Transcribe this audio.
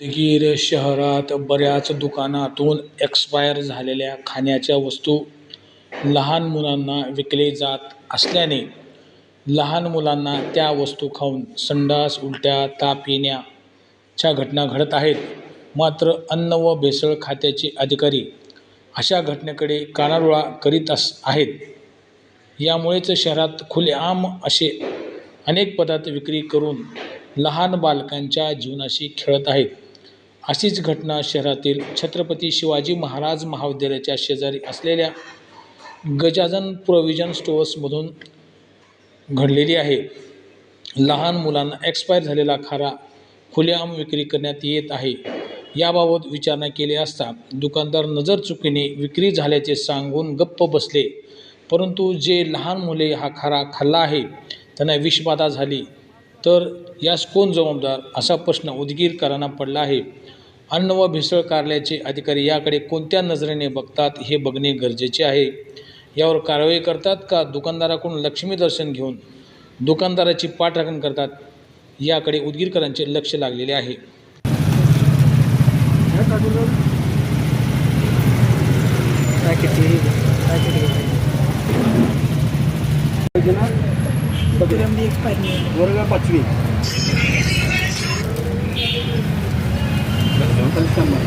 दिगीर शहरात बऱ्याच दुकानातून एक्सपायर झालेल्या खाण्याच्या वस्तू लहान मुलांना विकले जात असल्याने लहान मुलांना त्या वस्तू खाऊन संडास उलट्या ताप येण्याच्या घटना घडत आहेत. मात्र अन्न व भेसळ खात्याचे अधिकारी अशा घटनेकडे कानाडोळा करीत अस आहेत. यामुळेच शहरात खुलेआम असे अनेक पदार्थ विक्री करून लहान बालकांच्या जीवनाशी खेळत आहेत. अशीच घटना शहरातील छत्रपती शिवाजी महाराज महाविद्यालयाच्या शेजारी असलेल्या गजाजन प्रोव्हिजन स्टोअर्समधून घडलेली आहे. लहान मुलांना एक्सपायर झालेला खारा खुलेआम विक्री करण्यात येत आहे. याबाबत विचारणा केली असता दुकानदार नजर चुकीने विक्री झाल्याचे सांगून गप्प बसले. परंतु जे लहान मुले हा खारा खाल्ला आहे त्यांना विषबाधा झाली. तर यास कोण जबाबदार? असा प्रश्न उदगीरकरांना पडला आहे. अन्न व भेसळ कार्यालयाचे अधिकारी याकडे कोणत्या नजरेने बघतात हे बघणे गरजेचे आहे? यावर कारवाई करतात का दुकानदाराकडून लक्ष्मी दर्शन घेऊन दुकानदाराची पाठराखण करतात? याकडे उदगीरकरांचे लक्ष लागलेले आहे. वर्ग पाचवी. levanta.